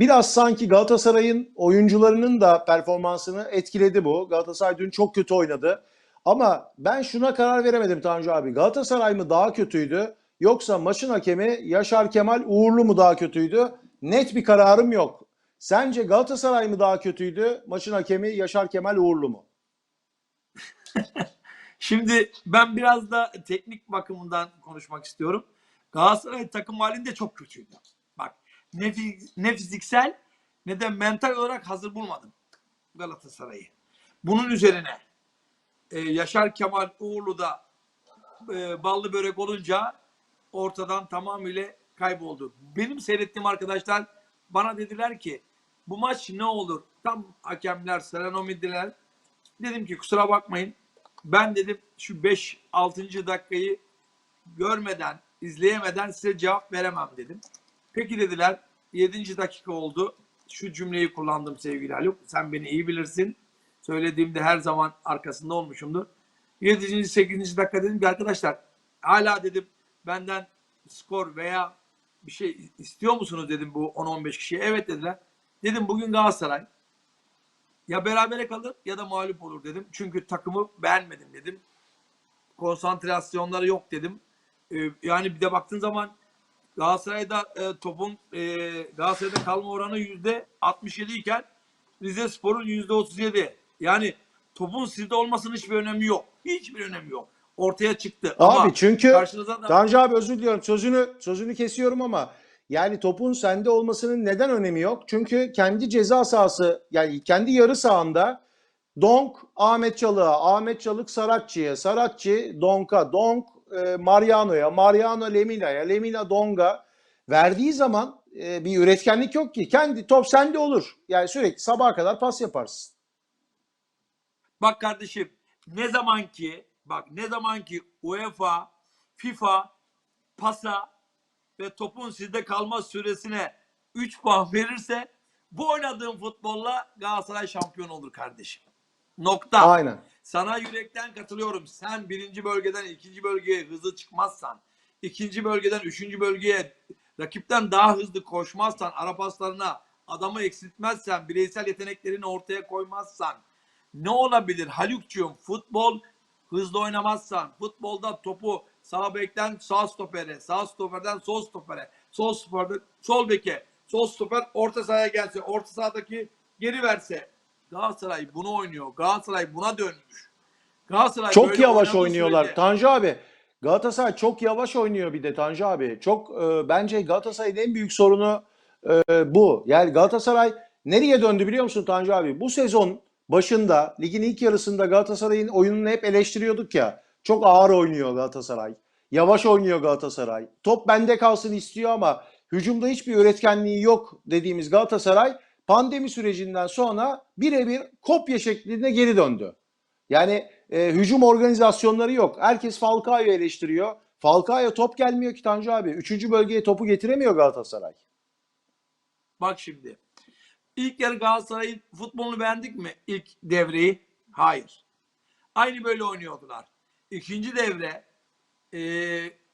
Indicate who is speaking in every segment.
Speaker 1: Biraz sanki Galatasaray'ın oyuncularının da performansını etkiledi bu. Galatasaray dün çok kötü oynadı. Ama ben şuna karar veremedim Tanju abi. Galatasaray mı daha kötüydü yoksa maçın hakemi Yaşar Kemal Uğurlu mu daha kötüydü? Net bir kararım yok. Sence Galatasaray mı daha kötüydü? Maçın hakemi Yaşar Kemal Uğurlu mu?
Speaker 2: Şimdi ben biraz da teknik bakımından konuşmak istiyorum. Galatasaray takım halinde çok kötüydü. Ne, ne fiziksel ne de mental olarak hazır bulmadım Galatasaray'ı. Bunun üzerine e, Yaşar Kemal Uğurlu da e, ballı börek olunca ortadan tamamıyla kayboldu. Benim seyrettiğim arkadaşlar bana dediler ki bu maç ne olur? Tam hakemler, seranomidiler. Dedim ki kusura bakmayın. Ben dedim şu 5-6. dakikayı görmeden, izleyemeden size cevap veremem dedim. Peki dediler 7. dakika oldu. Şu cümleyi kullandım sevgili Haluk. Sen beni iyi bilirsin. Söylediğimde her zaman arkasında olmuşumdur. 7. 8. dakika dedim ki arkadaşlar hala dedim benden skor veya bir şey istiyor musunuz dedim bu 10-15 kişiye. Evet dediler. Dedim bugün Galatasaray ya berabere kalır ya da mağlup olur dedim. Çünkü takımı beğenmedim dedim. Konsantrasyonları yok dedim. Ee, yani bir de baktığın zaman Galatasaray'da e, topun e, Galatasaray'da kalma oranı yüzde 67 iken Rize Spor'un yüzde 37. Yani topun sizde olmasının hiçbir önemi yok. Hiçbir önemi yok. Ortaya çıktı.
Speaker 1: Abi
Speaker 2: Ama
Speaker 1: çünkü
Speaker 2: karşınıza da
Speaker 1: Tanju abi özür diliyorum. Sözünü sözünü kesiyorum ama yani topun sende olmasının neden önemi yok? Çünkü kendi ceza sahası yani kendi yarı sahanda Donk Ahmet Çalık'a, Ahmet Çalık Saratçı'ya, Saratçı Donk'a, Donk e, Mariano'ya, Mariano Lemina'ya, Lemina Dong'a verdiği zaman e, bir üretkenlik yok ki. Kendi top sende olur. Yani sürekli sabaha kadar pas yaparsın.
Speaker 2: Bak kardeşim ne zaman ki bak ne zaman ki UEFA, FIFA pasa ve topun sizde kalma süresine 3 puan verirse bu oynadığın futbolla Galatasaray şampiyon olur kardeşim. Nokta.
Speaker 1: Aynen.
Speaker 2: Sana yürekten katılıyorum. Sen birinci bölgeden ikinci bölgeye hızlı çıkmazsan, ikinci bölgeden üçüncü bölgeye rakipten daha hızlı koşmazsan, ara paslarına adamı eksiltmezsen, bireysel yeteneklerini ortaya koymazsan ne olabilir Haluk'cuğum? Futbol hızlı oynamazsan, futbolda topu sağ bekten sağ stopere, sağ stoperden sol stopere, sol stoperden sol beke, sol stoper orta sahaya gelse, orta sahadaki geri verse. Galatasaray bunu oynuyor. Galatasaray buna dönmüş. Galatasaray
Speaker 1: Çok yavaş oynuyorlar.
Speaker 2: sürece-
Speaker 1: Tanju abi Galatasaray çok yavaş oynuyor bir de Tanju abi. Çok e, bence Galatasaray'ın en büyük sorunu e, bu. Yani Galatasaray nereye döndü biliyor musun Tanju abi? Bu sezon başında ligin ilk yarısında Galatasaray'ın oyununu hep eleştiriyorduk ya. Çok ağır oynuyor Galatasaray. Yavaş oynuyor Galatasaray. Top bende kalsın istiyor ama hücumda hiçbir üretkenliği yok dediğimiz Galatasaray pandemi sürecinden sonra birebir kopya şeklinde geri döndü. Yani e, hücum organizasyonları yok. Herkes Falcao'yu eleştiriyor. Falcao'ya top gelmiyor ki Tanju abi. Üçüncü bölgeye topu getiremiyor Galatasaray.
Speaker 2: Bak şimdi. İlk yarı Galatasaray'ın futbolunu beğendik mi? İlk devreyi? Hayır. Aynı böyle oynuyordular. İkinci devre e,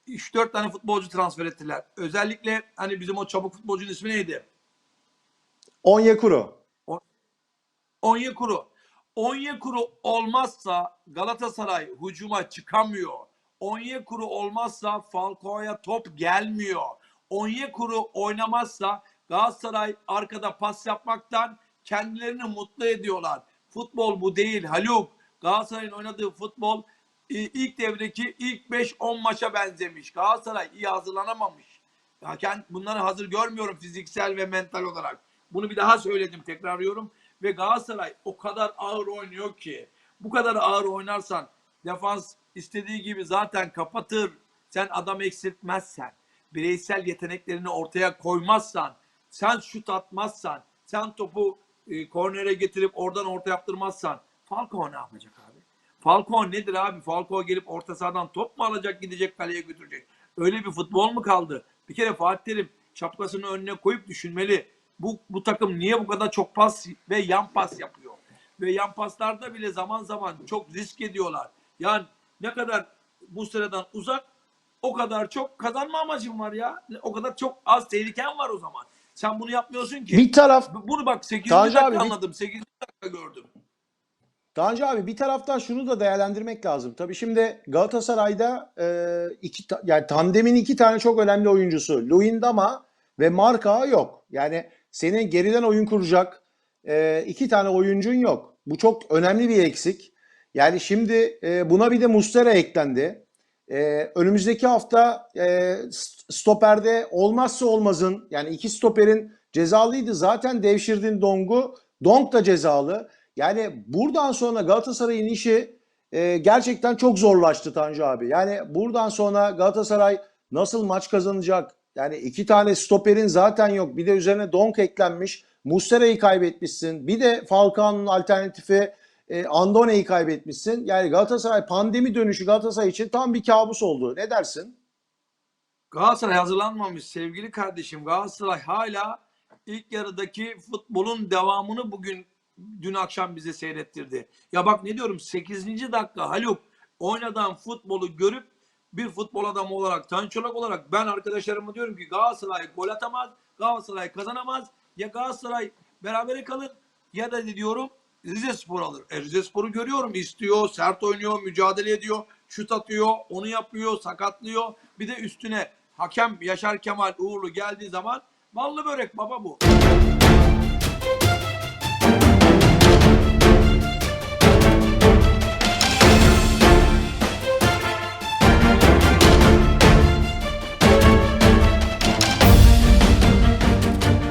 Speaker 2: 3-4 tane futbolcu transfer ettiler. Özellikle hani bizim o çabuk futbolcunun ismi neydi?
Speaker 1: Onyekuru.
Speaker 2: Onyekuru. Onyekuru olmazsa Galatasaray hücuma çıkamıyor. Onyekuru olmazsa Falcao'ya top gelmiyor. Onyekuru oynamazsa Galatasaray arkada pas yapmaktan kendilerini mutlu ediyorlar. Futbol bu değil Haluk. Galatasaray'ın oynadığı futbol e, ilk devreki ilk 5-10 maça benzemiş. Galatasaray iyi hazırlanamamış. Ya bunları hazır görmüyorum fiziksel ve mental olarak. Bunu bir daha söyledim, tekrarlıyorum. Ve Galatasaray o kadar ağır oynuyor ki bu kadar ağır oynarsan defans istediği gibi zaten kapatır. Sen adam eksiltmezsen, bireysel yeteneklerini ortaya koymazsan, sen şut atmazsan, sen topu e, kornere getirip oradan orta yaptırmazsan Falcao ne yapacak abi? Falcao nedir abi? Falcao gelip orta sahadan top mu alacak gidecek kaleye götürecek? Öyle bir futbol mu kaldı? Bir kere Fatih Terim şapkasını önüne koyup düşünmeli. Bu, bu takım niye bu kadar çok pas ve yan pas yapıyor? Ve yan paslarda bile zaman zaman çok risk ediyorlar. Yani ne kadar bu sıradan uzak o kadar çok kazanma amacım var ya. O kadar çok az tehliken var o zaman. Sen bunu yapmıyorsun ki.
Speaker 1: Bir taraf
Speaker 2: Bunu bak 8.
Speaker 1: Tanju
Speaker 2: dakika
Speaker 1: abi,
Speaker 2: anladım. 8. dakika gördüm.
Speaker 1: Tanju abi bir taraftan şunu da değerlendirmek lazım. Tabii şimdi Galatasaray'da e, iki ta- yani tandemin iki tane çok önemli oyuncusu. Luyendama ve Marka yok. Yani senin geriden oyun kuracak e, iki tane oyuncun yok. Bu çok önemli bir eksik. Yani şimdi e, buna bir de Mustera eklendi. E, önümüzdeki hafta e, st- stoperde olmazsa olmazın yani iki stoperin cezalıydı. Zaten devşirdin Dong'u. Dong da cezalı. Yani buradan sonra Galatasaray'ın işi e, gerçekten çok zorlaştı Tanju abi. Yani buradan sonra Galatasaray nasıl maç kazanacak? Yani iki tane stoperin zaten yok. Bir de üzerine Donk eklenmiş. Muslera'yı kaybetmişsin. Bir de Falcao'nun alternatifi e, Andone'yi kaybetmişsin. Yani Galatasaray pandemi dönüşü Galatasaray için tam bir kabus oldu. Ne dersin?
Speaker 2: Galatasaray hazırlanmamış sevgili kardeşim. Galatasaray hala ilk yarıdaki futbolun devamını bugün dün akşam bize seyrettirdi. Ya bak ne diyorum 8. dakika Haluk oynadan futbolu görüp bir futbol adamı olarak, Tançolak olarak ben arkadaşlarıma diyorum ki Galatasaray gol atamaz, Galatasaray kazanamaz. Ya Galatasaray berabere kalır ya da diyorum Rize Spor alır. E Rize Spor'u görüyorum istiyor, sert oynuyor, mücadele ediyor, şut atıyor, onu yapıyor, sakatlıyor. Bir de üstüne hakem Yaşar Kemal Uğurlu geldiği zaman ballı börek baba bu.